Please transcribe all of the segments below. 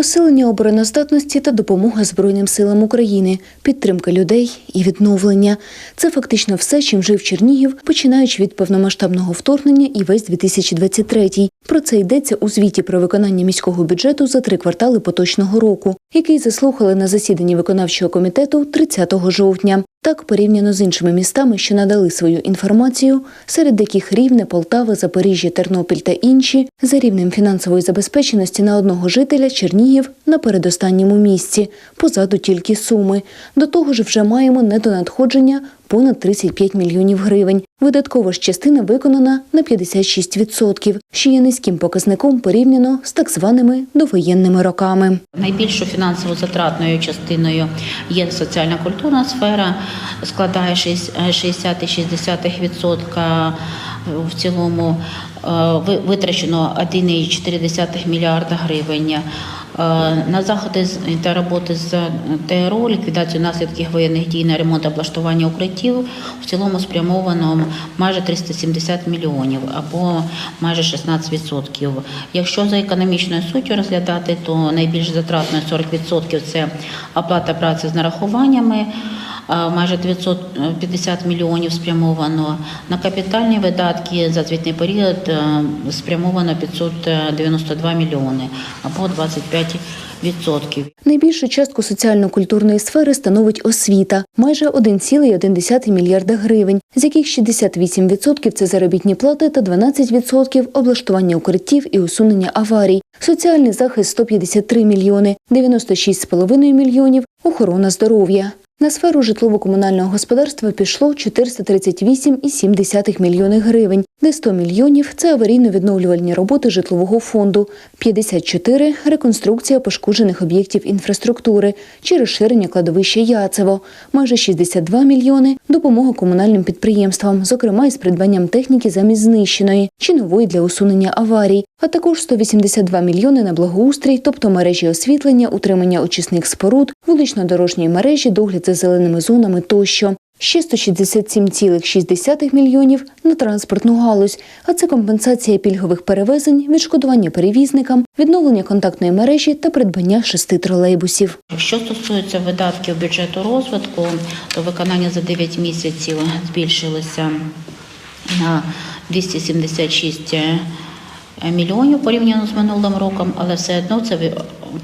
посилення обороноздатності та допомога Збройним силам України, підтримка людей і відновлення. Це фактично все, чим жив Чернігів, починаючи від повномасштабного вторгнення і весь 2023. Про це йдеться у звіті про виконання міського бюджету за три квартали поточного року, який заслухали на засіданні виконавчого комітету 30 жовтня. Так, порівняно з іншими містами, що надали свою інформацію, серед яких Рівне, Полтава, Запоріжжя, Тернопіль та інші, за рівнем фінансової забезпеченості на одного жителя Чернігів на передостанньому місці, позаду тільки суми. До того ж, вже маємо недонадходження понад 35 мільйонів гривень. Видаткова ж частина виконана на 56%, що є низьким показником порівняно з так званими довоєнними роками. Найбільшою фінансово затратною частиною є соціальна культурна сфера, складає 60,6%. В цілому е, ви- витрачено 1,4 мільярда гривень. Е, На заходи та роботи з ТРО, ліквідацію наслідків воєнних дій на ремонт облаштування укриттів в цілому спрямовано майже 370 мільйонів або майже 16%. Якщо за економічною суттю розглядати, то найбільш затратною 40% це оплата праці з нарахуваннями. А Майже 950 мільйонів спрямовано на капітальні видатки за звітний період е, спрямовано 592 мільйони або 25%. Найбільшу частку соціально-культурної сфери становить освіта – майже 1,1 мільярда гривень, з яких 68% – це заробітні плати та 12% – облаштування укриттів і усунення аварій. Соціальний захист – 153 мільйони, 96,5 мільйонів – охорона здоров'я. На сферу житлово-комунального господарства пішло 438,7 мільйони гривень, де 100 мільйонів – це аварійно-відновлювальні роботи житлового фонду, 54 – реконструкція пошкоджених об'єктів інфраструктури чи розширення кладовища Яцево, майже 62 мільйони – допомога комунальним підприємствам, зокрема із придбанням техніки замість знищеної чи нової для усунення аварій, а також 182 мільйони на благоустрій, тобто мережі освітлення, утримання очисних споруд, вулично-дорожньої мережі, догляд за зеленими зонами тощо. Ще 167,6 мільйонів на транспортну галузь, а це компенсація пільгових перевезень, відшкодування перевізникам, відновлення контактної мережі та придбання шести тролейбусів. Що стосується видатків бюджету розвитку, то виконання за 9 місяців збільшилося на 276 мільйонів порівняно з минулим роком, але все одно це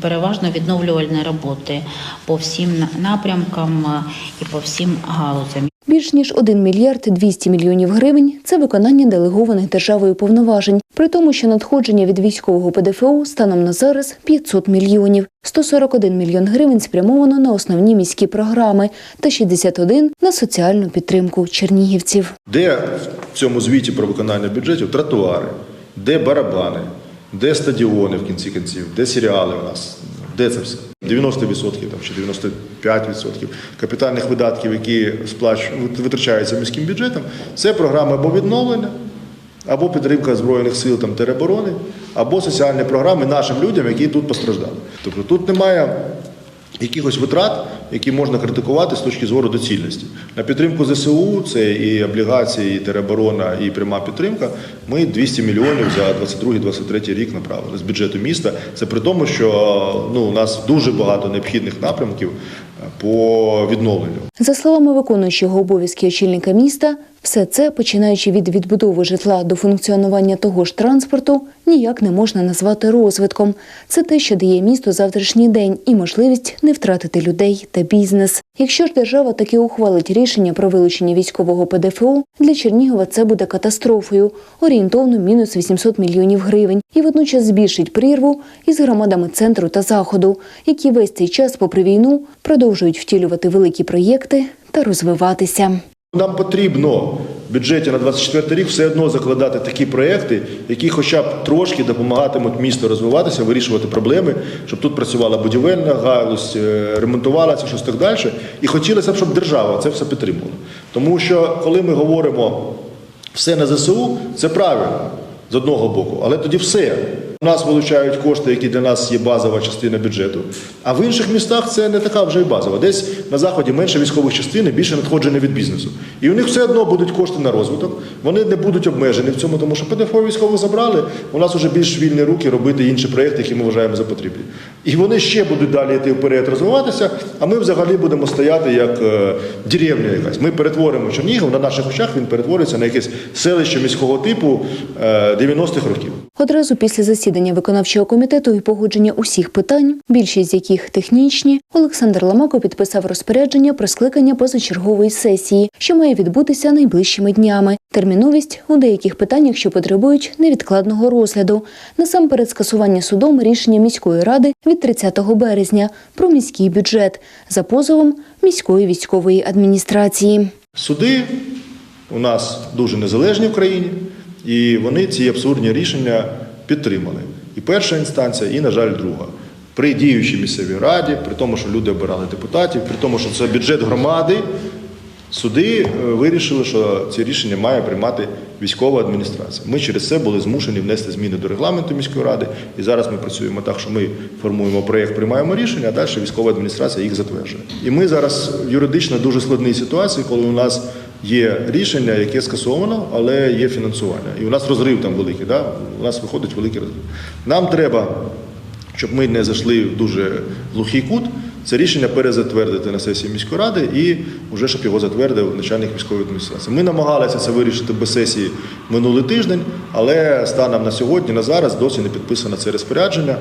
переважно відновлювальні роботи по всім напрямкам е, і по всім галузям. Більш ніж 1 мільярд 200 мільйонів гривень – це виконання делегованих державою повноважень, при тому, що надходження від військового ПДФО станом на зараз 500 мільйонів. 141 мільйон гривень спрямовано на основні міські програми та 61 – на соціальну підтримку чернігівців. Де в цьому звіті про виконання бюджетів тротуари, де барабани, де стадіони в кінці кінців, де серіали у нас, де це все? 90% там, чи 95% капітальних видатків, які сплач... витрачаються міським бюджетом, це програми або відновлення, або підтримка Збройних сил там, тероборони, або соціальні програми нашим людям, які тут постраждали. Тобто тут немає якихось витрат, які можна критикувати з точки зору доцільності. На підтримку ЗСУ це і облігації, і тероборона, і пряма підтримка. Ми 200 мільйонів за 22-23 рік направили з бюджету міста. Це при тому, що ну, у нас дуже багато необхідних напрямків по відновленню. За словами виконуючого обов'язки очільника міста, все це, починаючи від відбудови житла до функціонування того ж транспорту, ніяк не можна назвати розвитком. Це те, що дає місту завтрашній день і можливість не втратити людей та бізнес. Якщо ж держава таки ухвалить рішення про вилучення військового ПДФО, для Чернігова це буде катастрофою, орієнтовно мінус 800 мільйонів гривень, і водночас збільшить прірву із громадами центру та заходу, які весь цей час, попри війну, продовжують втілювати великі проєкти та розвиватися. Нам потрібно в бюджеті на 24 рік все одно закладати такі проекти, які хоча б трошки допомагатимуть місту розвиватися, вирішувати проблеми, щоб тут працювала будівельна галузь, е, ремонтувалася щось так далі. І хотілося б, щоб держава це все підтримувала. Тому що коли ми говоримо все на ЗСУ, це правильно з одного боку, але тоді все. У нас вилучають кошти, які для нас є базова частина бюджету. А в інших містах це не така вже й базова. Десь на заході менше військових частин більше надходження від бізнесу. І у них все одно будуть кошти на розвиток. Вони не будуть обмежені в цьому, тому що ПДФО військових забрали. У нас вже більш вільні руки робити інші проекти, які ми вважаємо за потрібні. І вони ще будуть далі йти вперед, розвиватися. А ми взагалі будемо стояти як е, деревня якась. Ми перетворимо Чернігів на наших очах. Він перетвориться на якесь селище міського типу е, 90-х років. Одразу після засідання виконавчого комітету і погодження усіх питань, більшість з яких технічні, Олександр Ламако підписав розпорядження про скликання позачергової сесії, що має відбутися найближчими днями. Терміновість у деяких питаннях, що потребують невідкладного розгляду. Насамперед скасування судом рішення міської ради від 30 березня про міський бюджет за позовом міської військової адміністрації. Суди у нас дуже незалежні в країні, і вони ці абсурдні рішення підтримали. І перша інстанція, і, на жаль, друга. При діючій місцевій раді, при тому, що люди обирали депутатів, при тому, що це бюджет громади, суди е, вирішили, що ці рішення має приймати військова адміністрація. Ми через це були змушені внести зміни до регламенту міської ради. І зараз ми працюємо так, що ми формуємо проєкт, приймаємо рішення, а далі військова адміністрація їх затверджує. І ми зараз юридично дуже складній ситуації, коли у нас є рішення, яке скасовано, але є фінансування. І у нас розрив там великий. Да? У нас виходить великий розрив. Нам треба щоб ми не зайшли в дуже глухий кут, це рішення перезатвердити на сесії міської ради і вже щоб його затвердив начальник військової адміністрації. Ми намагалися це вирішити без сесії минулий тиждень, але станом на сьогодні, на зараз досі не підписано це розпорядження.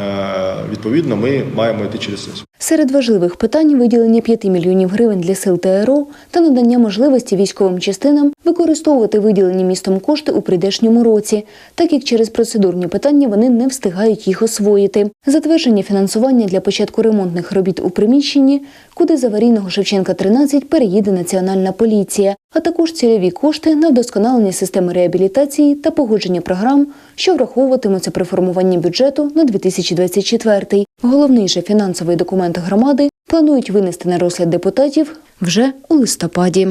Е, Відповідно, ми маємо йти через сесію. Серед важливих питань виділення 5 мільйонів гривень для сил ТРО та надання можливості військовим частинам використовувати виділені містом кошти у прийдешньому році, так як через процедурні питання вони не встигають їх освоїти. Затвердження фінансування для початку ремонтних робіт у приміщенні, куди з аварійного Шевченка 13 переїде Національна поліція, а також цільові кошти на вдосконалення системи реабілітації та погодження програм, що враховуватимуться при формуванні бюджету на 2024. Головний же фінансовий документ громади планують винести на розгляд депутатів вже у листопаді.